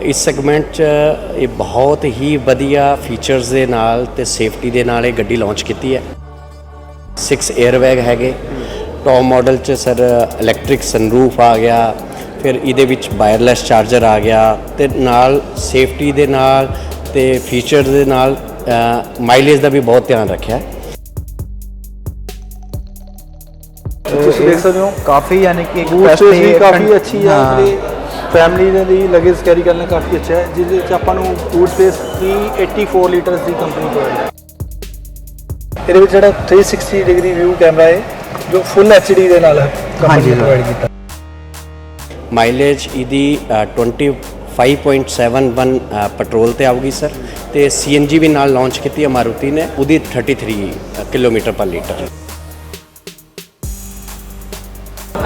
ਇਸ ਸੈਗਮੈਂਟ 'ਚ ਇਹ ਬਹੁਤ ਹੀ ਵਧੀਆ ਫੀਚਰਸ ਦੇ ਨਾਲ ਤੇ ਸੇਫਟੀ ਦੇ ਨਾਲ ਇਹ ਗੱਡੀ ਲਾਂਚ ਕੀਤੀ ਹੈ। 6 에ਅਰਬੈਗ ਹੈਗੇ। ਟੌਪ ਮਾਡਲ 'ਚ ਸਰ ਇਲੈਕਟ੍ਰਿਕ ਸਨਰੂਫ ਆ ਗਿਆ। ਫਿਰ ਇਹਦੇ ਵਿੱਚ ਵਾਇਰਲੈਸ ਚਾਰਜਰ ਆ ਗਿਆ ਤੇ ਨਾਲ ਸੇਫਟੀ ਦੇ ਨਾਲ ਤੇ ਫੀਚਰ ਦੇ ਨਾਲ ਮਾਈਲੇਜ ਦਾ ਵੀ ਬਹੁਤ ਧਿਆਨ ਰੱਖਿਆ। ਤੁਸੀਂ ਦੇਖ ਸਕਦੇ ਹੋ ਕਾਫੀ ਯਾਨੀ ਕਿ ਵੀ ਕਾਫੀ ਅੱਛੀ। ਤੇ ਫੈਮਿਲੀ ਦੇ ਲਈ ਲਗੇਜ ਕੈਰੀ ਕਰਨਾ ਕਾਫੀ ਅੱਛਾ ਹੈ ਜਿਹਦੇ ਵਿੱਚ ਆਪਾਂ ਨੂੰ ਬੂਟ ਸਪੇਸ 384 ਲੀਟਰਸ ਦੀ ਕੰਪਨੀ ਪ੍ਰੋਵਾਈਡ ਹੈ। ਇਹਦੇ ਵਿੱਚ ਜਿਹੜਾ 360 ਡਿਗਰੀ ਵਿਊ ਕੈਮਰਾ ਹੈ ਜੋ ਫੁੱਲ ਐਚਡੀ ਦੇ ਨਾਲ ਕੰਪਨੀ। ਪ੍ਰੋਵਾਈਡ ਕੀਤਾ। ਮਾਈਲੇਜ ਇਹਦੀ ਅ, 25.71 ਅ, ਪੈਟਰੋਲ ਤੇ ਆਊਗੀ ਸਰ ਤੇ ਸੀਐਨਜੀ ਵੀ ਨਾਲ ਲਾਂਚ ਕੀਤੀ ਹੈ ਮਾਰੂਤੀ ਨੇ ਉਹਦੀ 33 ਕਿਲੋਮੀਟਰ ਪਰ ਲੀਟਰ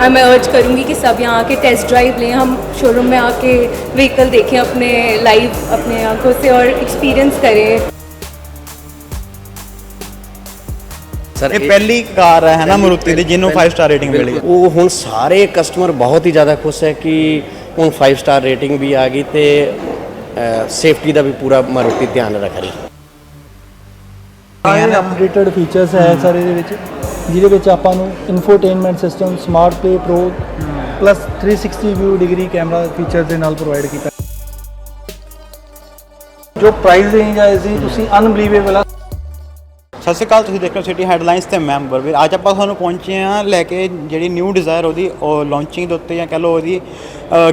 और मैं अर्ज करूंगी कि सब यहाँ आके टेस्ट ड्राइव लें हम शोरूम में आके व्हीकल देखें अपने लाइव अपने आंखों से और एक्सपीरियंस करें ਸਰ ਇਹ ਪਹਿਲੀ ਕਾਰ ਹੈ ਨਾ ਮਾਰੂਤੀ ਦੀ ਜਿਹਨੂੰ 5 ਸਟਾਰ ਰੇਟਿੰਗ ਮਿਲੀ ਹੈ ਉਹ ਹੁਣ ਸਾਰੇ ਕਸਟਮਰ ਬਹੁਤ ਹੀ ਜ਼ਿਆਦਾ ਖੁਸ਼ ਹੈ ਕਿ ਹੁਣ 5 ਸਟਾਰ ਰੇਟਿੰਗ ਵੀ ਆ ਗਈ ਤੇ ਸੇਫਟੀ ਦਾ ਵੀ ਪੂਰਾ ਮਾਰੂਤੀ ਧਿਆਨ ਰੱਖ ਰਹੀ ਇਹ ਅਪਡੇਟਡ ਫੀਚਰਸ ਹੈ ਸਰ ਇਹਦੇ ਵਿੱਚ ਜਿਹਦੇ ਵਿੱਚ ਆਪਾਂ ਨੂੰ infotainment system smart play pro plus 360 view degree camera feature ਦੇ ਨਾਲ ਪ੍ਰੋਵਾਈਡ ਕੀਤਾ। ਜੋ ਪ੍ਰਾਈਸ ਰੇਂਜ ਹੈ ਇਸਦੀ, ਤੁਸੀਂ ਅਨਬਲੀਵੇਬਲ ਆ। ਸਤਿ ਸ਼੍ਰੀ ਅਕਾਲ, ਤੁਸੀਂ ਦੇਖ ਰਹੇ ਹੋ ਸਿਟੀ ਹੈਡਲਾਈਨਸ ਤੇ ਮੈਂ ਬਰਵੀਰ ਅੱਜ ਆਪਾਂ ਤੁਹਾਨੂੰ ਪਹੁੰਚੇ ਹਾਂ ਲੈ ਕੇ ਜਿਹੜੀ ਨਿਊ ਡਿਜ਼ਾਇਰ ਉਹਦੀ, ਉਹ ਲਾਂਚਿੰਗ ਦੇ ਉੱਤੇ ਜਾਂ ਕਹ ਲਓ ਉਹਦੀ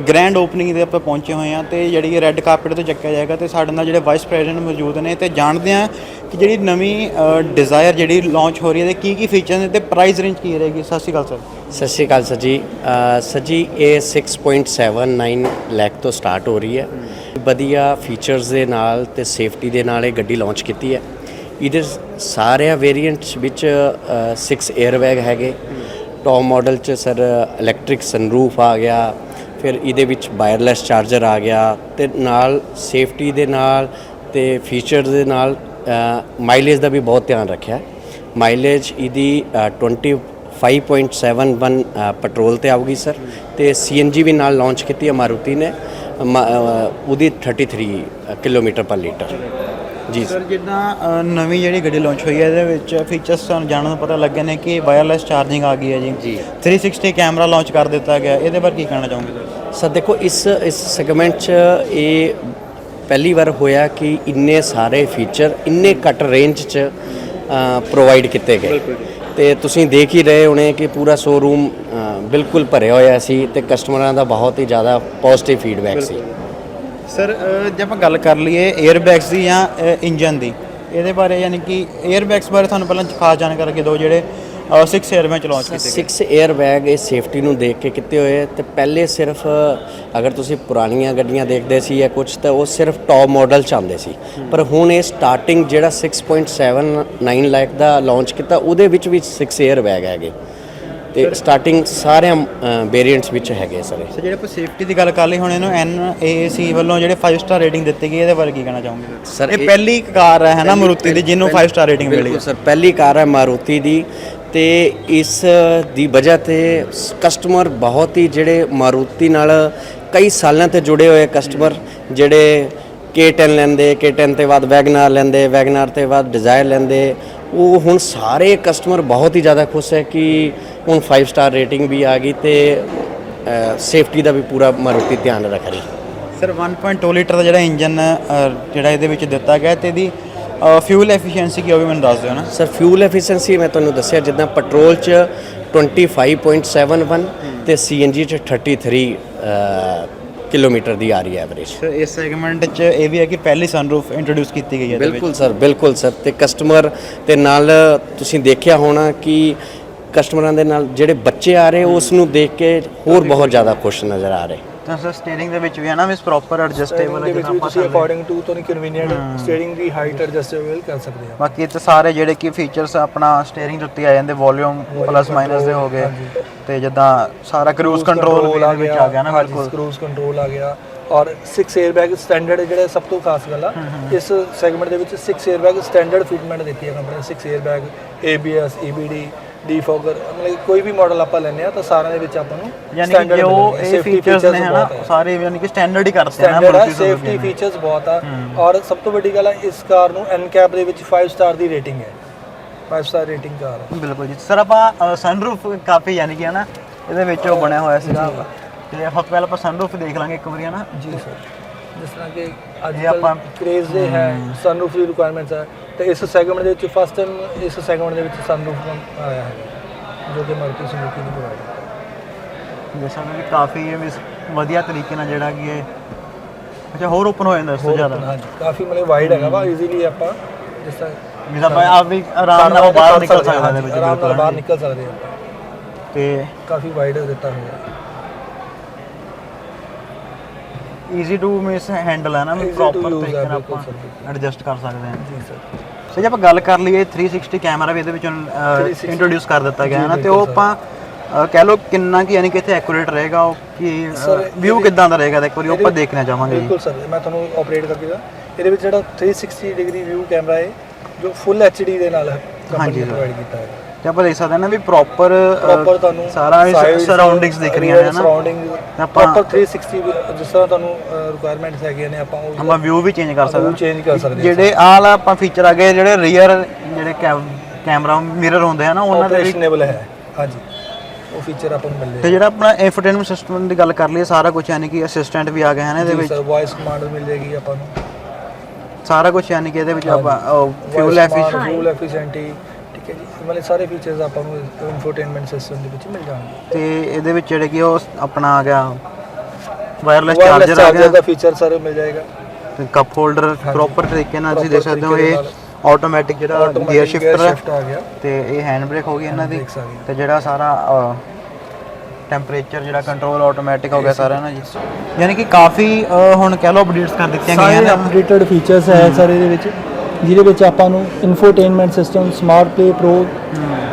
ਗ੍ਰੈਂਡ ਓਪਨਿੰਗ ਦੇ ਆਪਾਂ ਪਹੁੰਚੇ ਹੋਏ ਹਾਂ ਤੇ ਜਿਹੜੀ ਰੈੱਡ ਕਾਰਪਟ ਤੇ ਚੱਕਿਆ ਜਾਏਗਾ ਤੇ ਸਾਡੇ ਨਾਲ ਜਿਹੜੇ ਵਾਈਸ ਪ੍ਰੈਜ਼ੀਡੈਂਟ ਮੌਜੂਦ ਨੇ ਤੇ ਜਾਣਦੇ ਹਾਂ ਕਿ ਜਿਹੜੀ ਨਵੀਂ ਡਿਜ਼ਾਇਰ ਜਿਹੜੀ ਲਾਂਚ ਹੋ ਰਹੀ ਹੈ ਤੇ ਕੀ ਕੀ ਫੀਚਰ ਨੇ ਤੇ ਪ੍ਰਾਈਸ ਰੇਂਜ ਕੀ ਰਹੇਗੀ। ਸਤਿ ਸ਼੍ਰੀ ਅਕਾਲ ਸਰ। ਸਤਿ ਸ਼੍ਰੀ ਅਕਾਲ ਸਰ ਜੀ। ਸਰ ਜੀ, ਇਹ 6.79 ਲੱਖ ਤੋਂ ਸਟਾਰਟ ਹੋ ਰਹੀ ਹੈ। ਵਧੀਆ ਫੀਚਰਸ ਦੇ ਨਾਲ ਤੇ ਸੇਫਟੀ ਦੇ ਨਾਲ ਇਹ ਗੱਡੀ ਲਾਂਚ ਕੀਤੀ ਹੈ। ਇਹਦੇ ਸਾਰੇ ਵੇਰੀਐਂਟਸ ਵਿੱਚ 6 에ਅਰਬੈਗ ਹੈਗੇ। ਟੌਪ ਮਾਡਲ 'ਚ ਸਰ ਇਲੈਕਟ੍ਰਿਕ ਸਨਰੂਫ ਆ ਗਿਆ। ਫਿਰ ਇਹਦੇ ਵਿੱਚ ਵਾਇਰਲੈਸ ਚਾਰਜਰ ਆ ਗਿਆ ਤੇ ਨਾਲ ਸੇਫਟੀ ਦੇ ਨਾਲ ਤੇ ਫੀਚਰ ਦੇ ਨਾਲ ਮਾਈਲੇਜ ਦਾ ਵੀ ਬਹੁਤ ਧਿਆਨ ਰੱਖਿਆ। ਮਾਈਲੇਜ ਇਹਦੀ ਅ, 25.71 ਅ, ਪੈਟਰੋਲ ਤੇ ਆਊਗੀ ਸਰ ਤੇ ਸੀਐਨਜੀ ਵੀ ਨਾਲ ਲਾਂਚ ਕੀਤੀ ਹੈ ਮਾਰੂਤੀ ਨੇ ਮ- ਅ, ਉਹਦੀ 33 ਕਿਲੋਮੀਟਰ ਪਰ ਲੀਟਰ ਜੀ। ਸਰ ਜਿੱਦਾਂ ਅ, ਨਵੀਂ ਜਿਹੜੀ ਗੱਡੀ ਲਾਂਚ ਹੋਈ ਹੈ ਇਹਦੇ ਵਿੱਚ ਫੀਚਰਸ ਸਾਨੂੰ ਜਾਣਨ ਨੂੰ ਪਤਾ ਲੱਗੇ ਨੇ ਕਿ ਵਾਇਰਲੈਸ ਚਾਰਜਿੰਗ ਆ ਗਈ ਹੈ ਜੀ। ਜੀ। 360 ਕੈਮਰਾ ਲਾਂਚ ਕਰ ਦਿੱਤਾ ਗਿਆ। ਇਹਦੇ ਬਾਰੇ ਕੀ ਕਹਿਣਾ ਚਾਹੋਗੇ ਸਰ ਸਰ ਦੇਖੋ ਇਸ ਇਸ ਸੈਗਮੈਂਟ 'ਚ ਇਹ ਪਹਿਲੀ ਵਾਰ ਹੋਇਆ ਕਿ ਇੰਨੇ ਸਾਰੇ ਫੀਚਰ ਇੰਨੇ ਘੱਟ ਰੇਂਜ 'ਚ ਪ੍ਰੋਵਾਈਡ ਕੀਤੇ ਗਏ। ਤੇ ਤੁਸੀਂ ਦੇਖ ਹੀ ਰਹੇ ਹੋਣੇ ਕਿ ਪੂਰਾ ਸ਼ੋਰੂਮ ਬਿਲਕੁਲ ਭਰਿਆ ਹੋਇਆ ਸੀ ਤੇ ਕਸਟਮਰਾਂ ਦਾ ਬਹੁਤ ਹੀ ਜ਼ਿਆਦਾ ਪੋਜ਼ਿਟਿਵ ਫੀਡਬੈਕ ਸੀ। ਸਰ ਜੇ ਆਪਾਂ ਗੱਲ ਕਰ ਲਈਏ 에ਅਰ ਦੀ ਜਾਂ ਇੰਜਨ ਦੀ, ਇਹਦੇ ਬਾਰੇ ਯਾਨੀ ਕਿ 에ਅਰ ਬਾਰੇ ਤੁਹਾਨੂੰ ਪਹਿਲਾਂ ਖਾਸ ਜਾਣਕਾਰੀ ਦਿਓ ਜਿਹੜੇ 6 에ਅਰ ਬੈਗ ਲਾਂਚ ਕੀਤੇ ਗਏ। 6 에ਅਰ ਇਹ ਸੇਫਟੀ ਨੂੰ ਦੇਖ ਕੇ ਕਿਤੇ ਹੋਏ ਤੇ ਪਹਿਲੇ ਸਿਰਫ, ਅਗਰ ਤੁਸੀਂ ਪੁਰਾਣੀਆਂ ਗੱਡੀਆਂ ਦੇਖਦੇ ਸੀ ਜਾਂ ਕੁਝ ਤਾਂ ਉਹ ਸਿਰਫ ਟੌਪ ਮਾਡਲ ਆਉਂਦੇ ਸੀ। ਪਰ ਹੁਣ ਇਹ ਸਟਾਰਟਿੰਗ ਜਿਹੜਾ 6.79 ਲੱਖ ਦਾ ਲਾਂਚ ਕੀਤਾ, ਉਹਦੇ ਵਿੱਚ ਵੀ 6 에ਅਰ ਹੈਗੇ। ਤੇ ਸਟਾਰਟਿੰਗ ਸਾਰਿਆਂ ਵੇਰੀਐਂਟਸ ਵਿੱਚ ਹੈਗੇ ਸਰ। ਸਰ ਜਿਹੜੇ ਆਪਾਂ ਸੇਫਟੀ ਦੀ ਗੱਲ ਕਰ ਲਈ ਹੁਣ ਇਹਨੂੰ NAAC ਵੱਲੋਂ ਜਿਹੜੇ 5 ਸਟਾਰ ਰੇਟਿੰਗ ਦਿੱਤੀ ਗਈ ਇਹਦੇ ਬਾਰੇ ਕੀ ਕਹਿਣਾ ਚਾਹੋਗੇ? Sir, ਇਹ ਪਹਿਲੀ ਕਾਰ ਹੈ ਨਾ ਮਾਰੂਤੀ ਦੀ ਜਿਹਨੂੰ 5 ਸਟਾਰ ਰੇਟਿੰਗ ਮਿਲੀ ਹੈ। ਸਰ ਪਹਿਲੀ ਕਾਰ ਹੈ ਮਾਰੂਤੀ ਦੀ ਤੇ ਇਸ ਦੀ ਵਜ੍ਹਾ ਤੇ ਕਸਟਮਰ ਬਹੁਤ ਹੀ ਜਿਹੜੇ ਮਾਰੂਤੀ ਨਾਲ ਕਈ ਸਾਲਾਂ ਤੋਂ ਜੁੜੇ ਹੋਏ ਕਸਟਮਰ ਜਿਹੜੇ K10 ਲੈਂਦੇ K10 ਤੇ ਬਾਅਦ ਵੈਗਨਾਰ ਲੈਂਦੇ ਵੈਗਨਾਰ ਤੇ ਬਾਅਦ ਡਿਜ਼ਾਇਰ ਲੈਂਦੇ ਉਹ ਹੁਣ ਸਾਰੇ ਕਸਟਮਰ ਬਹੁਤ ਹੀ ਜ਼ਿਆਦਾ ਖੁਸ਼ ਹੈ ਕਿ ਹੁਣ 5 ਸਟਾਰ ਰੇਟਿੰਗ ਵੀ ਆ ਗਈ ਤੇ ਸੇਫਟੀ ਦਾ ਵੀ ਪੂਰਾ ਮਾਰੂਤੀ ਧਿਆਨ ਰੱਖ ਰਹੀ ਸਰ 1.2 ਲੀਟਰ ਦਾ ਜਿਹੜਾ ਇੰਜਨ ਜਿਹੜਾ ਇਹਦੇ ਵਿੱਚ ਦਿੱਤਾ ਗਿਆ ਤੇ ਇਹਦੀ ਫਿਊਲ ਐਫੀਸ਼ੀਐਂਸੀ ਕੀ ਹੋਵੇ ਮੈਨੂੰ ਦੱਸ ਦਿਓ ਨਾ। ਸਰ ਫਿਊਲ ਐਫੀਸ਼ੀਐਂਸੀ ਮੈਂ ਤੁਹਾਨੂੰ ਦੱਸਿਆ ਜਿੱਦਾਂ ਪੈਟਰੋਲ 'ਚ 25.71 ਤੇ ਸੀਐਨਜੀ 'ਚ 33 ਅ, ਕਿਲੋਮੀਟਰ ਦੀ ਆ ਰਹੀ ਹੈ ਐਵਰੇਜ ਸਰ ਇਸ ਸੈਗਮੈਂਟ 'ਚ ਇਹ ਵੀ ਹੈ ਕਿ ਪਹਿਲੀ ਸਨਰੂਫ ਇੰਟਰੋਡਿਊਸ ਕੀਤੀ ਗਈ ਹੈ ਬਿਲਕੁਲ ਸਰ ਬਿਲਕੁਲ ਸਰ ਤੇ ਕਸਟਮਰ ਤੇ ਨਾਲ ਤੁਸੀਂ ਦੇਖਿਆ ਹੋਣਾ ਕਿ ਕਸਟਮਰਾਂ ਦੇ ਨਾਲ ਜਿਹੜੇ ਬੱਚੇ ਆ ਰਹੇ ਉਸ ਨੂੰ ਦੇਖ ਕੇ ਹੋਰ ਬਹੁਤ ਜ਼ਿਆਦਾ ਖੁਸ਼ ਨਜ਼ਰ ਆ ਰਹੇ। ਤਾਂ ਸਰ ਸਟੀਅਰਿੰਗ ਦੇ ਵਿੱਚ ਵੀ ਹੈ ਨਾ ਮਿਸ ਪ੍ਰੋਪਰ ਐਡਜਸਟੇਬਲ ਹੈ। ਜਿਵੇਂ ਆਪਾਂ ਅਕੋਰਡਿੰਗ ਟੂ ਤੁਹਾਨੂੰ ਕਨਵੀਨੀਅੰਟ ਸਟੀਅਰਿੰਗ ਦੀ ਹਾਈਟ ਐਡਜਸਟੇਬਲ ਕਰ ਸਕਦੇ ਆ ਬਾਕੀ ਇਹ ਸਾਰੇ ਜਿਹੜੇ ਕਿ ਫੀਚਰਸ ਆਪਣਾ ਸਟੀਅਰਿੰਗ ਦੇ ਆ ਜਾਂਦੇ ਵੋਲਿਊਮ ਪਲੱਸ ਮਾਈਨਸ ਦੇ ਹੋ ਗਏ। ਤੇ ਜਿੱਦਾਂ ਸਾਰਾ ਕਰੂਜ਼ ਕੰਟਰੋਲ ਵੀ ਇਹਦੇ ਵਿੱਚ ਆ ਗਿਆ ਨਾ ਬਿਲਕੁਲ। ਕਰੂਜ਼ ਕੰਟਰੋਲ ਆ ਗਿਆ। ਔਰ 6 에ਅਰ ਬੈਗ ਸਟੈਂਡਰਡ ਜਿਹੜਾ ਸਭ ਤੋਂ ਖਾਸ ਗੱਲ ਆ ਇਸ ਸੈਗਮੈਂਟ ਦੇ ਵਿੱਚ 6 에ਅਰ ਬੈਗ ਸਟੈਂਡਰਡ ਫਿਟਮੈਂਟ ਦਿੱਤੀ ਹੈ company 6 air bag ABS EBD defogger ਮਤਲਬ ਕੋਈ ਵੀ ਮਾਡਲ ਆਪਾਂ ਲੈਂਦੇ ਆ ਤਾਂ ਸਾਰਿਆਂ ਦੇ ਵਿੱਚ ਆਪਾਂ ਨੂੰ ਯਾਨੀ ਕਿ ਜੋ। ਇਹ ਫੀਚਰਸ ਨੇ ਹਨਾ ਸਾਰੇ ਯਾਨੀ ਕਿ ਸਟੈਂਡਰਡ ਹੀ ਕਰਤੇ ਨਾ Suzuki ਸੇਫਟੀ। ਫੀਚਰਸ ਬਹੁਤ ਆ। ਔਰ ਸਭ ਤੋਂ ਵੱਡੀ ਗੱਲ ਹੈ ਇਸ ਕਾਰ ਨੂੰ ਐਨਕੈਪ ਦੇ ਵਿੱਚ 5 ਸਟਾਰ ਦੀ ਰੇਟਿੰਗ ਹੈ। 5 ਸਟਾਰ ਰੇਟਿੰਗ ਕਾਰ ਹੈ ਬਿਲਕੁਲ ਜੀ। ਸਰ ਆਪਾਂ ਸਨਰੂਫ ਕਾਫੀ ਯਾਨੀ ਕਿ ਹਨਾ ਇਹਦੇ ਵਿੱਚ ਉਹ ਬਣਿਆ ਹੋਇਆ ਸੀਗਾ। ਤੇ ਆਪਾਂ ਪਹਿਲਾਂ ਆਪਾਂ ਸਨਰੂਫ ਦੇਖ ਲਾਂਗੇ ਇੱਕ ਵਾਰੀ ਹਨਾ। ਜੀ ਸਰ। ਜਿਸ ਤਰ੍ਹਾਂ ਕਿ ਅੱਜ ਆਪਾਂ- ਕ੍ਰੇਜ਼ ਦੇ ਹੈ ਸਨਰੂਫ ਦੀ ਰਿਕੁਆਇਰਮੈਂਟਸ ਹੈ। ਤੇ ਇਸ ਸੈਗਮੈਂਟ ਦੇ ਵਿੱਚ ਫਸਟ ਟਾਈਮ ਇਸ ਸੈਗਮੈਂਟ ਦੇ ਵਿੱਚ ਸਨਰੂਫ ਆਇਆ ਹੈ ਜੋ ਕਿ ਮਾਰੂਤੀ ਸੁਜ਼ੂਕੀ ਦੀ ਪ੍ਰੋਵਾਈਡ ਜਿਸ ਤਰ੍ਹਾਂ ਵੀ ਕਾਫੀ ਇਹ ਵੀ ਵਧੀਆ ਤਰੀਕੇ ਨਾਲ ਜਿਹੜਾ ਕਿ ਇਹ ਅੱਛਾ ਹੋਰ ਓਪਨ ਹੋ ਜਾਂਦਾ ਇਸ ਤੋਂ ਜ਼ਿਆਦਾ? ਹਾਂਜੀ। ਕਾਫੀ ਮਤਲਬ ਵਾਈਡ ਹੈਗਾ ਵਾ ਈਜ਼ੀਲੀ ਆਪਾਂ ਜਿਸ ਤਰ੍ਹਾਂ ਵੀ ਆਪਾਂ ਆਪ ਵੀ ਆਰਾਮ ਨਾਲ ਬਾਹਰ ਨਿਕਲ ਸਕਦੇ ਹਾਂ ਆਰਾਮ ਨਾਲ ਬਾਹਰ। ਨਿਕਲ ਸਕਦੇ ਹਾਂ ਤੇ ਕਾਫੀ ਵਾਈਡ ਦਿੱਤਾ ਹੋਇਆ ਹੈ ਈਜ਼ੀ ਟੂ ਮਿਸ ਹੈਂਡਲ ਹੈ ਨਾ ਵੀ ਪ੍ਰੋਪਰ ਤਰੀਕੇ ਹੈ, ਨਾਲ ਆਪਾਂ। ਐਡਜਸਟ ਕਰ ਸਕਦੇ ਹਾਂ। ਜੀ ਸਰ। ਜੇ ਆਪਾਂ ਗੱਲ ਕਰ ਲਈਏ 360 ਕੈਮਰਾ ਵੀ ਇਹਦੇ ਵਿੱਚ 360 ਇੰਟਰੋਡਿਊਸ ਕਰ ਦਿੱਤਾ ਗਿਆ ਹੈ ਨਾ ਤੇ ਉਹ ਆਪਾਂ ਕਹਿ ਲਓ ਕਿੰਨਾ ਕਿ ਯਾਨੀ ਕਿ ਇੱਥੇ ਐਕੂਰੇਟ ਰਹੇਗਾ ਉਹ ਕਿ ਵਿਊ ਕਿਦਾਂ ਦਾ ਰਹੇਗਾ ਇੱਕ ਵਾਰੀ ਉਹ ਆਪਾਂ ਦੇਖਣਾ ਚਾਹਾਂਗੇ ਬਿਲਕੁਲ ਸਰ ਮੈਂ ਤੁਹਾਨੂੰ ਆਪਰੇਟ ਕਰਕੇ ਦਾ ਇਹਦੇ ਵਿੱਚ ਜਿਹੜਾ 360 ਡਿਗਰੀ ਵਿਊ ਕੈਮਰਾ ਹੈ ਜੋ ਫੁੱਲ ਐਚਡੀ ਦੇ ਨਾਲ ਹਾਂਜੀ ਕੰਪਨੀ sir। ਪ੍ਰੋਵਾਈਡ ਕੀਤਾ ਹੈ। ਤੇ ਆਪਾਂ ਦੇਖ ਸਕਦੇ ਹਾਂ ਨਾ ਵੀ ਪ੍ਰੋਪਰ ਪ੍ਰੋਪਰ ਤੁਹਾਨੂੰ ਸਾਰਾ ਸਰਾਊਂਡਿੰਗਸ ਦਿਖ ਰਹੀਆਂ ਨੇ ਨਾ ਸਰਾਊਂਡਿੰਗ ਆਪਾਂ- ਪ੍ਰੋਪਰ 360 ਵੀ ਜਿਸ ਤਰ੍ਹਾਂ ਤੁਹਾਨੂੰ ਰਿਕੁਆਇਰਮੈਂਟਸ ਹੈਗੀਆਂ ਨੇ ਆਪਾਂ ਉਹ ਆਪਾਂ ਵਿਊ ਵੀ ਚੇਂਜ ਕਰ ਸਕਦੇ ਉਹ change ਕਰ ਸਕਦੇ ਹਾਂ ਜਿਹੜੇ ਆਹ ਵਾਲਾ ਆਪਾਂ ਫੀਚਰ ਆ ਗਏ ਜਿਹੜੇ ਰੀਅਰ ਜਿਹੜੇ ਕੈਮਰਾ ਮਿਰਰ ਹੁੰਦੇ ਆ ਨਾ ਉਹਨਾਂ ਦੇ ਆਪਰੇਸ਼ਨੇਬਲ ਹੈ ਹਾਂਜੀ। ਉਹ ਫੀਚਰ ਆਪਾਂ ਨੂੰ ਮਿਲ ਤੇ ਜਿਹੜਾ ਆਪਣਾ ਇਨਫੋਟੇਨਮੈਂਟ ਸਿਸਟਮ ਦੀ ਗੱਲ ਕਰ ਲਈਏ ਸਾਰਾ ਕੁਝ ਯਾਨੀ ਕਿ ਅਸਿਸਟੈਂਟ ਵੀ ਆ ਗਏ ਹਨ ਇਹਦੇ ਵਿੱਚ। ਸਰ ਵਾਇਸ ਕਮਾਂਡ ਮਿਲ ਜਾਏਗੀ ਆਪਾਂ ਨੂੰ। ਸਾਰਾ ਕੁਝ ਯਾਨੀ ਕਿ ਇਹਦੇ ਵਿੱਚ ਆਪਾਂ ਫਿਊਲ ਐਫੀਸ਼ੀਐਂਟ ਮਤਲਬ ਸਾਰੇ ਫੀਚਰਸ ਆਪਾਂ ਨੂੰ ਇਨਫੋਟੇਨਮੈਂਟ ਸਿਸਟਮ ਦੇ ਵਿੱਚ ਮਿਲ ਜਾਣਗੇ। ਤੇ ਇਹਦੇ ਵਿੱਚ ਜਿਹੜੇ ਕਿ ਉਹ ਆਪਣਾ ਆ ਗਿਆ ਵਾਇਰਲੈਸ ਚਾਰਜਰ ਆ ਗਿਆ। ਦਾ ਫੀਚਰ ਸਰ ਮਿਲ ਜਾਏਗਾ। ਤੇ ਕੱਪ ਹੋਲਡਰ ਪ੍ਰੋਪਰ ਤਰੀਕੇ ਨਾਲ ਤੁਸੀਂ ਦੇਖ ਸਕਦੇ ਹੋ ਇਹ। ਆਟੋਮੈਟਿਕ ਜਿਹੜਾ ਗੀਅਰ ਸ਼ਿਫਟਰ ਆ। ਗਿਆ। ਤੇ ਇਹ ਹੈਂਡ ਬ੍ਰੇਕ ਹੋ ਗਈ ਇਹਨਾਂ ਦੀ। ਤੇ ਜਿਹੜਾ ਸਾਰਾ ਟੈਂਪਰੇਚਰ ਜਿਹੜਾ ਕੰਟਰੋਲ ਆਟੋਮੈਟਿਕ ਹੋ ਗਿਆ ਸਾਰਾ ਨਾ ਜੀ। ਯਾਨੀ ਕਿ ਕਾਫੀ ਹੁਣ ਕਹਿ ਲਓ ਅਪਡੇਟਸ ਕਰ ਦਿੱਤੀਆਂ ਗਈਆਂ ਨੇ। ਅਪਡੇਟਡ ਫੀਚਰਸ ਹੈ ਸਰ ਇਹਦੇ ਵਿੱਚ। ਜਿਹਦੇ ਵਿੱਚ ਆਪਾਂ ਨੂੰ infotainment system smart play pro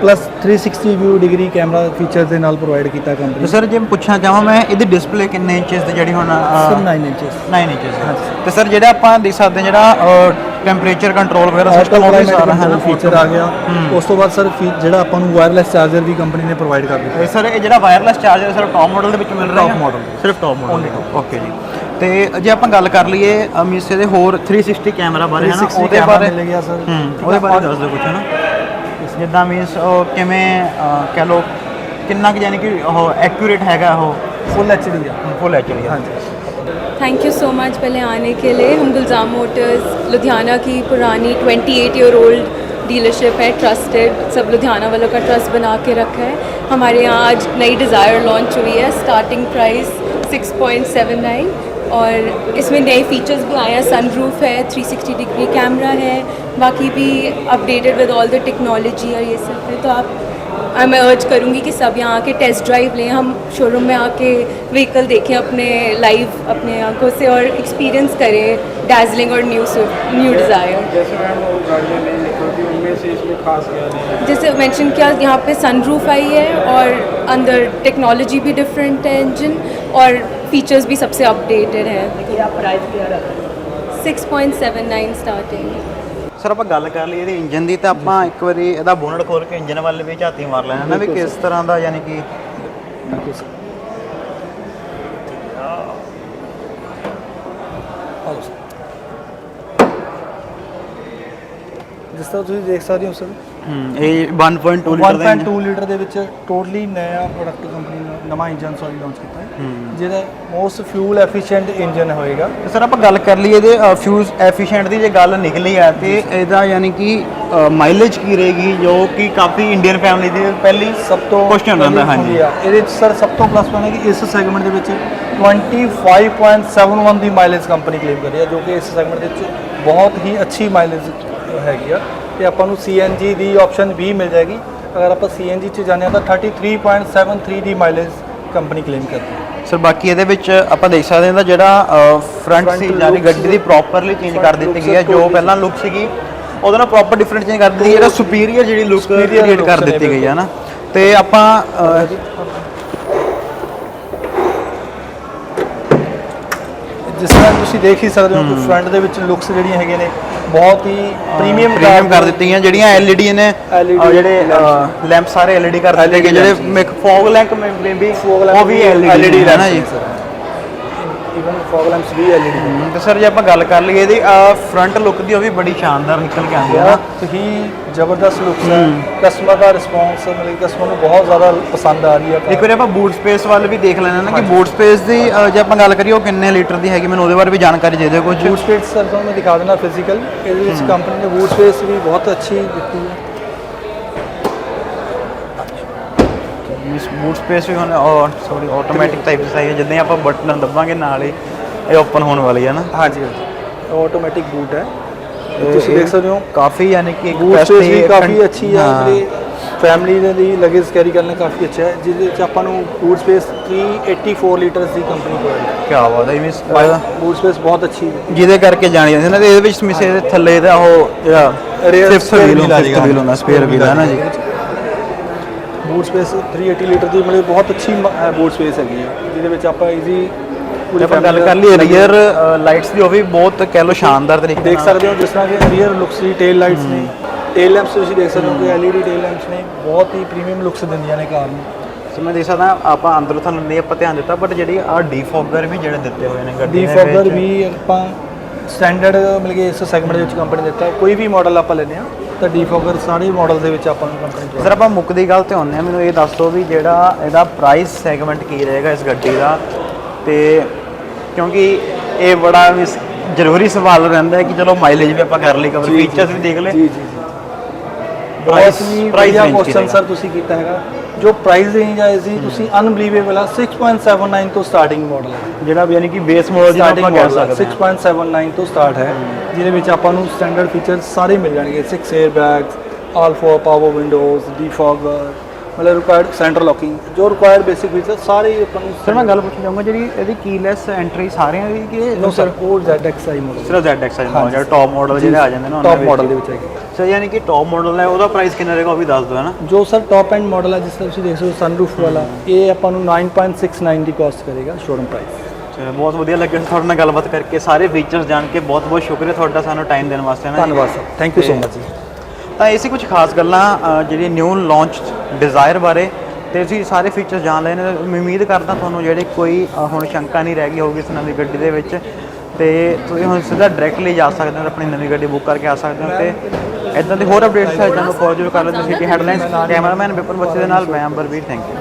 plus 360 view degree camera feature ਦੇ ਨਾਲ ਪ੍ਰੋਵਾਈਡ ਕੀਤਾ ਤੇ ਕੰਪਨੀ ਸਰ ਜੇ ਮੈਂ ਪੁੱਛਣਾ ਚਾਹਾਂ ਮੈਂ ਇਹਦੀ ਡਿਸਪਲੇ ਕਿੰਨੇ ਇੰਚਸ ਦੀ ਜਿਹੜੀ ਹੁਣ ਸਰ ਅ, 9 ਇੰਚਸ 9 ਇੰਚਸ ਤੇ ਸਰ ਜਿਹੜਾ ਆਪਾਂ ਦੇਖ ਸਕਦੇ ਹਾਂ ਜਿਹੜਾ ਟੈਂਪਰੇਚਰ ਕੰਟਰੋਲ ਵਗੈਰਾ ਸਿਸਟਮ ਉਹ ਵੀ ਸਾਰਾ ਹੈ ਨਾ ਫੀਚਰ ਆ ਗਿਆ। ਉਸ ਤੋਂ ਬਾਅਦ ਸਰ ਜਿਹੜਾ ਆਪਾਂ ਨੂੰ ਵਾਇਰਲੈਸ ਚਾਰਜਰ ਵੀ ਕੰਪਨੀ ਨੇ ਪ੍ਰੋਵਾਈਡ ਕਰ ਦਿੱਤਾ। ਸਰ ਇਹ ਜਿਹੜਾ wireless charger sir top model ਦੇ ਵਿੱਚ ਮਿਲ ਰਿਹਾ Top model। ਸਿਰਫ ਟੌਪ ਮਾਡਲ ਓਕੇ ਜੀ। ਤੇ ਜੇ ਆਪਾਂ ਗੱਲ ਕਰ ਲਈਏ ਮੀਸੇ ਦੇ ਹੋਰ 360 ਕੈਮਰਾ ਬਾਰੇ ਹੈ ਨਾ 360 ਉਹਦੇ ਕੈਮਰਾ ਬਾਰੇ ਮਿਲ ਗਿਆ ਸਰ ਹੂੰ ਉਹਦੇ ਬਾਰੇ ਦੱਸ ਦਿਓ ਕੁਝ ਹੈ ਨਾ ਜਿੱਦਾਂ ਮੀਨਸ ਉਹ ਕਿਵੇਂ ਅਹ, ਕਹਿ ਲਓ ਕਿੰਨਾ ਕੁ ਯਾਨੀ ਕਿ ਉਹ ਐਕੂਰੇਟ ਹੈਗਾ ਉਹ ਫੁੱਲ ਐਚਡੀ ਆ ਫੁੱਲ ਐਚਡੀ ਹਾਂਜੀ थैंक यू सो मच पहले आने के लिए हम गुलजाम मोटर्स लुधियाना की पुरानी 28 ईयर ओल्ड डीलरशिप है ट्रस्टेड सब लुधियाना वालों का ट्रस्ट बना के रखा है हमारे यहाँ आज नई डिज़ायर लॉन्च हुई है स्टार्टिंग प्राइस 6.79 और इसमें नए फीचर्स भी आए हैं सनरूफ है 360 डिग्री कैमरा है बाकी भी updated with all the technology और ये सब है तो आप आ, मैं अर्ज़ करूँगी कि सब यहाँ आके टेस्ट ड्राइव लें। हम शोरूम में आके व्हीकल देखें अपने लाइव अपने आँखों से और एक्सपीरियंस करें डैजलिंग और न्यू न्यू डिज़ायर जैसे मैम वो गाड़ियाँ नहीं निकलती उनमें से इसमें खास क्या नहीं है? जैसे मेंशन किया यहाँ पे सनरूफ आई है और अंदर टेक्नोलॉजी भी डिफरेंट है इंजन और फीचर्स भी सबसे अपडेटेड है। Six point seven nine starting sir ਆਪਾਂ ਗੱਲ ਕਰ ਲਈ ਇਹਦੇ ਇੰਜਨ ਦੀ, ਤਾਂ ਆਪਾਂ ਇੱਕ ਵਾਰੀ ਇਹਦਾ ਬੋਨਟ ਖੋਲ ਕੇ ਇੰਜਨ ਵੱਲ ਵੀ ਝਾਤੀ ਮਾਰ ਲੈਣਾ ਨਾ ਵੀ ਕਿਸ ਤਰ੍ਹਾਂ ਦਾ, ਯਾਨੀ ਕਿ ਜਿਸ ਤਰ੍ਹਾਂ ਤੁਸੀਂ ਦੇਖ ਸਕਦੇ ਹੋ ਸਰ ਹੂੰ ਇਹ 1.2 ਲੀਟਰ ਦਾ 1.2 ਲੀਟਰ ਦੇ ਵਿੱਚ ਟੋਟਲੀ ਨਇਆ ਪ੍ਰੋਡਕਟ ਕੰਪਨੀ ਨੇ ਨਵਾਂ ਇੰਜਨ ਸੌਰੀ ਲਾਂਚ ਕੀਤਾ ਹੈ ਜਿਹਦਾ ਮੋਸਟ ਫਿਊਲ ਐਫੀਸ਼ੀਐਂਟ ਇੰਜਨ ਹੋਏਗਾ। ਤੇ ਸਰ ਆਪਾਂ ਗੱਲ ਕਰ ਲਈਏ ਇਹਦੇ ਫਿਊਜ਼ ਐਫੀਸ਼ੀਐਂਟ ਦੀ ਜੇ ਗੱਲ ਨਿਕਲੀ ਆ ਤੇ ਇਹਦਾ ਯਾਨੀ ਕਿ ਮਾਈਲੇਜ ਕੀ ਰਹੇਗੀ ਜੋ ਕਿ ਕਾਫੀ ਇੰਡੀਅਨ ਫੈਮਿਲੀ ਦੀ ਪਹਿਲੀ ਸਭ ਤੋਂ ਕੁਐਸਚਨ ਰਹਿੰਦਾ ਹੁੰਦੀ ਹਾਂਜੀ। ਇਹਦੇ ਵਿੱਚ ਸਰ ਸਭ ਤੋਂ ਪਲੱਸ ਪੁਆਇੰਟ ਹੈ ਕਿ ਇਸ ਸੈਗਮੈਂਟ ਦੇ ਵਿੱਚ 25.71 ਦੀ ਮਾਈਲੇਜ ਕੰਪਨੀ ਕਲੇਮ ਕਰ ਰਹੀ ਹੈ ਜੋ ਕਿ ਇਸ ਸੈਗਮੈਂਟ ਦੇ ਵਿੱਚ ਬਹੁਤ ਹੀ ਅੱਛੀ ਮਾਈਲੇਜ ਹੈਗੀ ਆ। ਤੇ ਆਪਾਂ ਨੂੰ CNG ਦੀ ਆਪਸ਼ਨ ਵੀ ਮਿਲ ਜਾਏਗੀ। ਅਗਰ ਆਪਾਂ CNG ਚ ਜਾਂਦੇ ਹਾਂ ਤਾਂ 33.73 ਦੀ ਮਾਈਲੇਜ ਕੰਪਨੀ ਕਲੇਮ ਕਰਦੀ ਹੈ। ਸਰ ਬਾਕੀ ਇਹਦੇ ਵਿੱਚ ਆਪਾਂ ਦੇਖ ਸਕਦੇ ਹਾਂ ਦਾ ਜਿਹੜਾ ਫਰੰਟ ਸੀ ਯਾਨੀ ਗੱਡੀ ਦੀ ਪ੍ਰੋਪਰਲੀ ਚੇਂਜ ਕਰ ਦਿੱਤੀ ਗਈ ਹੈ ਜੋ ਪਹਿਲਾਂ ਲੁੱਕ ਸੀਗੀ ਉਹਦੇ ਨਾਲ ਪ੍ਰੋਪਰ ਡਿਫਰੈਂਟ ਚੇਂਜ ਕਰ ਦਿੱਤੀ ਜਿਹੜਾ ਸੁਪੀਰੀਅਰ ਜਿਹੜੀ ਲੁੱਕ ਕ੍ਰੀਏਟ ਕਰ ਦਿੱਤੀ ਗਈ ਹੈ। ਨਾ। ਤੇ ਆਪਾਂ ਜਿਸ ਤਰ੍ਹਾਂ ਤੁਸੀਂ ਦੇਖ ਹੀ ਸਕਦੇ ਹੋ ਕਿ ਫਰੰਟ ਦੇ ਵਿੱਚ ਲੁੱਕਸ ਜਿਹੜੀਆਂ ਹੈਗੀਆਂ ਨੇ ਬਹੁਤ ਹੀ ਪ੍ਰੀਮੀਅਮ ਪ੍ਰੀਮੀਅਮ ਕਰ ਦਿੱਤੀਆਂ। ਜਿਹੜੀਆਂ LED ਨੇ ਅਹ ਜਿਹੜੇ ਲੈਂਪ ਸਾਰੇ LED ਕਰ ਦਿੱਤੇ ਗਏ ਜਿਹੜੇ ਫੌਗ ਲੈਂਪ ਮੇ ਵੀ ਉਹ ਵੀ LED ਹੈ ਨਾ ਜੀ? ਇਵਨ ਫੌਗ ਲੈਂਪਸ ਵੀ ਨੇ ਹਮ, ਤੇ ਸਰ ਜੇ ਆਪਾਂ ਗੱਲ ਕਰ ਲਈਏ ਇਹਦੀ ਫਰੰਟ ਲੁੱਕ ਦੀ ਉਹ ਵੀ ਬੜੀ ਸ਼ਾਨਦਾਰ ਨਿਕਲ ਕੇ ਆਉਂਦੀ ਹੈ ਨਾ। ਬਹੁਤ ਹੀ ਜ਼ਬਰਦਸਤ ਲੁੱਕਸ ਹੈ। ਕਸਟਮਰ ਦਾ ਰਿਸਪੌਂਸ ਮਤਲਬ ਕਸਟਮਰ ਨੂੰ ਬਹੁਤ ਜ਼ਿਆਦਾ ਪਸੰਦ ਆ ਰਹੀ ਹੈ। ਇੱਕ ਵਾਰੀ ਆਪਾਂ ਬੂਟ ਸਪੇਸ ਵੱਲ ਵੀ ਦੇਖ ਲੈਣਾ ਨਾ ਕਿ ਬੂਟ ਸਪੇਸ ਦੀ ਜੇ ਆਪਾਂ ਗੱਲ ਕਰੀਏ ਉਹ ਕਿੰਨੇ ਲੀਟਰ ਦੀ ਹੈਗੀ ਮੈਨੂੰ ਉਹਦੇ ਬਾਰੇ ਵੀ ਜਾਣਕਾਰੀ ਦੇ ਦਿਓ ਕੁਝ ਬੂਟ ਸਪੇਸ ਸਰ ਤੁਹਾਨੂੰ ਮੈਂ ਦਿਖਾ ਦੇਣਾ ਫਿਜ਼ੀਕਲ ਇਹਦੇ ਵਿੱਚ ਕੰਪਨੀ ਨੇ ਬੂਟ ਸਪੇਸ ਵੀ ਬਹੁਤ ਅੱਛੀ ਦਿੱਤੀ ਹੈ। ਇਸ ਬੂਟ ਸਪੇਸ ਵੀ ਹੁਣ ਸੌਰੀ ਆਟੋਮੈਟਿਕ ਟਾਈਪ ਦੀ ਹੈ ਜਿੱਦਾਂ ਹੀ ਆਪਾਂ ਬਟਨ ਦਬਾਵਾਂਗੇ ਨਾਲ ਹੀ ਇਹ ਓਪਨ ਹੋਣ ਵਾਲੀ ਹੈ ਨਾ। ਹਾਂਜੀ ਹਾਂਜੀ। ਆਟੋਮੈਟਿਕ ਬੂਟ ਹੈ। ਤੁਸੀਂ ਦੇਖ ਸਕਦੇ ਹੋ। ਕਾਫੀ ਯਾਨੀ ਕਿ ਬੂਟ ਸਪੇਸ ਵੀ ਕਾਫੀ ਅੱਛੀ ਹੈ। ਮੇਰੇ ਫੈਮਿਲੀ ਦੇ ਲਈ ਲਗੇਜ ਕੈਰੀ ਕਰਨਾ ਕਾਫੀ ਅੱਛਾ ਹੈ ਜਿਹਦੇ ਵਿੱਚ ਆਪਾਂ ਨੂੰ ਬੂਟ ਸਪੇਸ 384 ਲੀਟਰਸ ਦੀ ਕੰਪਨੀ ਕੋਲ ਹੈ। ਕਿਆ ਬਾਤ ਹੈ ਮੀਨਸ ਬੂਟ ਸਪੇਸ ਬਹੁਤ ਅੱਛੀ ਹੈ। ਜਿਹਦੇ ਕਰਕੇ ਜਾਣੀ ਜਾਂਦੀ ਹੈ ਨਾ ਤੇ ਇਹਦੇ ਵਿੱਚ ਮਿਸੇ ਦੇ ਥੱਲੇ ਦਾ ਉਹ ਜਿਹੜਾ ਫਿਫਥ। ਵੀਲ ਹੁੰਦਾ ਸਪੇਅਰ ਵੀਲ ਹੈ ਨਾ ਜੀ। ਬੂਟ ਸਪੇਸ 380 ਲੀਟਰ ਦੀ ਮਤਲਬ ਬਹੁਤ ਅੱਛੀ ਬੂਟ ਸਪੇਸ ਹੈਗੀ ਹੈ ਜਿਹਦੇ ਵਿੱਚ ਆਪਾਂ ਈਜ਼ੀ ਜੇ ਆਪਾਂ ਗੱਲ ਕਰ ਲਈ ਰੀਅਰ ਲਾਈਟਸ ਦੀ ਉਹ ਵੀ ਬਹੁਤ ਕਹਿ ਲੋ ਸ਼ਾਨਦਾਰ ਤਰੀਕੇ ਦੇਖ ਸਕਦੇ ਹੋ ਜਿਸ ਤਰ੍ਹਾਂ ਕਿ ਰੀਅਰ ਲੁਕਸ ਦੀ ਟੇਲ ਲਾਈਟਸ ਨੇ ਟੇਲ ਲੈਂਪਸ ਤੁਸੀਂ ਦੇਖ ਸਕਦੇ ਹੋ ਕਿ LED ਟੇਲ ਲੈਂਪਸ ਨੇ ਬਹੁਤ ਹੀ ਪ੍ਰੀਮੀਅਮ ਲੁਕਸ ਦਿੰਦੀਆਂ ਨੇ ਕਾਰ ਨੂੰ। ਸੋ ਮੈਂ ਦੇਖ ਸਕਦਾ ਆਪਾਂ ਅੰਦਰੋਂ ਤੁਹਾਨੂੰ ਨਹੀਂ ਆਪਾਂ ਧਿਆਨ ਦਿੱਤਾ ਬਟ ਜਿਹੜੀ ਆ ਡੀਫੋਗਰ ਵੀ ਜਿਹੜੇ ਦਿੱਤੇ ਹੋਏ ਨੇ ਗੱਡੀ ਦੇ ਡੀਫੋਗਰ ਵਿੱਚ। ਵੀ ਆਪਾਂ ਸਟੈਂਡਰਡ ਮਤਲਬ ਕਿ ਇਸ ਸੈਗਮੈਂਟ ਦੇ ਵਿੱਚ ਕੰਪਨੀ ਦਿੱਤਾ। ਕੋਈ ਵੀ ਮਾਡਲ ਆਪਾਂ ਲੈਂਦੇ ਆ ਤਾਂ ਡੀਫੋਗਰ ਸਾਰੇ ਮਾਡਲ ਦੇ ਵਿੱਚ ਆਪਾਂ ਨੂੰ ਕੰਪਨੀ ਸਰ ਆਪਾਂ ਮੁੱਕ ਦੀ ਗੱਲ ਤੇ ਆਉਂਦੇ ਆ ਮੈਨੂੰ ਇਹ ਦੱਸ ਦਿਓ ਵੀ ਜਿਹੜਾ ਇਹਦਾ ਪ੍ਰਾਈਸ ਸੈਗਮੈਂਟ ਕੀ ਰਹੇਗਾ ਇਸ ਗੱਡੀ ਦਾ। ਤੇ ਕਿਉਂਕਿ ਇਹ ਬੜਾ ਜ਼ਰੂਰੀ ਸਵਾਲ ਰਹਿੰਦਾ ਹੈ ਕਿ ਚਲੋ ਮਾਈਲੇਜ ਵੀ ਆਪਾਂ ਕਰ ਲਈ ਕਵਰ ਫੀਚਰਸ ਵੀ ਦੇਖ ਲਏ। ਬਹੁਤ ਹੀ ਵਧੀਆ ਕੁਐਸਚਨ? ਸਰ ਤੁਸੀਂ ਕੀਤਾ ਹੈਗਾ। ਜੋ ਪ੍ਰਾਈਸ ਰੇਂਜ ਹੈ। ਇਸਦੀ ਤੁਸੀਂ ਅਨਬਲੀਵੇਬਲ ਆ। 6.79 ਤੋਂ ਸਟਾਰਟਿੰਗ ਮਾਡਲ ਹੈ ਜਿਹੜਾ ਵੀ ਯਾਨੀ ਕਿ ਬੇਸ ਮਾਡਲ ਸਟਾਰਟਿੰਗ ਆਪਾਂ ਕਹਿ ਸਕਦੇ ਹਾਂ। 6.79 ਤੋਂ ਸਟਾਰਟ ਹੈ। ਜਿਹਦੇ ਵਿੱਚ ਆਪਾਂ ਨੂੰ ਸਟੈਂਡਰਡ ਫੀਚਰਸ ਸਾਰੇ ਮਿਲ ਜਾਣਗੇ। 6 air bags all four power windows defogger ਮਤਲਬ ਰਿਕੁਆਇਰਡ ਸੈਂਟਰ ਲੌਕਿੰਗ ਜੋ ਰਿਕੁਆਇਰਡ ਬੇਸਿਕ ਫੀਚਰ ਸਾਰੇ ਹੀ ਆਪਾਂ ਨੂੰ ਸਰ ਮੈਂ ਗੱਲ ਪੁੱਛਣਾ ਚਾਹੂੰਗਾ ਜਿਹੜੀ ਇਹਦੀ ਕੀਲੈਸ ਐਂਟਰੀ ਸਾਰਿਆਂ ਦੀ ਕਿ ਨੋ ਸਰ ਉਹ ZXi ਮਾਡਲ ਸਿਰਫ ZX ਆ ਜਾਂਦਾ ਜਿਹੜਾ ਟੌਪ ਮਾਡਲ ਜਿਹੜੇ ਆ ਜਾਂਦੇ ਨੇ ਟੌਪ ਮਾਡਲ ਦੇ ਵਿੱਚ ਹੈਗੇ। ਸਰ ਯਾਨੀ ਕਿ ਟੌਪ ਮਾਡਲ ਹੈ ਉਹਦਾ ਪ੍ਰਾਈਸ ਕਿੰਨਾ ਰਹੇਗਾ ਉਹ ਵੀ ਦੱਸ ਦਿਓ ਹੈ ਨਾ? ਜੋ ਸਰ ਟੌਪ ਐਂਡ ਮਾਡਲ ਹੈ ਜਿਸ ਤਰ੍ਹਾਂ ਤੁਸੀਂ ਦੇਖ ਸਕਦੇ ਹੋ ਸਨਰੂਫ ਵਾਲਾ ਇਹ ਆਪਾਂ ਨੂੰ 9.69 ਦੀ ਕਾਸਟ ਕਰੇਗਾ ਸ਼ੋਰੂਮ ਪ੍ਰਾਈਸ ਬਹੁਤ ਵਧੀਆ ਲੱਗਿਆ ਤੁਹਾਡੇ ਨਾਲ ਗੱਲਬਾਤ ਕਰਕੇ ਸਾਰੇ ਫੀਚਰਸ ਜਾਣ ਕੇ ਬਹੁਤ ਬਹੁਤ ਸ਼ੁਕਰੀਆ ਤੁਹਾਡਾ ਸਾਨੂੰ ਟਾਈਮ ਦੇਣ ਵਾਸਤੇ ਨਾ। ਧੰਨਵਾਦ sir thank you so much ਜੀ ਤਾਂ ਇਹ ਸੀ ਕੁਝ ਖਾਸ ਗੱਲਾਂ ਜਿਹੜੀ ਨਿਊ ਲਾਂਚ ਡਿਜ਼ਾਇਰ ਬਾਰੇ। ਤੇ ਅਸੀਂ ਸਾਰੇ ਫੀਚਰਸ ਜਾਣ ਲਏ ਨੇ। ਮੈਂ ਉਮੀਦ ਕਰਦਾ ਤੁਹਾਨੂੰ ਜਿਹੜੇ ਕੋਈ ਹੁਣ ਸ਼ੰਕਾ ਨਹੀਂ ਰਹਿ ਗਈ ਹੋਊਗੀ ਇਸ ਨਵੀਂ ਗੱਡੀ ਦੇ ਵਿੱਚ। ਤੇ ਤੁਸੀਂ ਹੁਣ ਸਿੱਧਾ ਡਾਇਰੈਕਟਲੀ ਜਾ ਸਕਦੇ ਹੋ ਆਪਣੀ ਨਵੀਂ ਗੱਡੀ ਬੁੱਕ ਕਰਕੇ ਆ ਸਕਦੇ ਹੋ। ਤੇ ਇਦਾਂ ਦੇ ਹੋਰ ਅਪਡੇਟਸ ਹੈ ਤੁਹਾਨੂੰ ਫੋਰਜਰ ਕਰ ਲਓ। ਤੁਸੀਂ ਕਿ ਹੈਡਲਾਈਨਸ ਕੈਮਰਾਮੈਨ ਵਿਪਨ ਬੱਚੇ ਦੇ ਨਾਲ, ਮੈਂ ਅੰਬਰਵੀਰ ਥੈਂਕ ਯੂ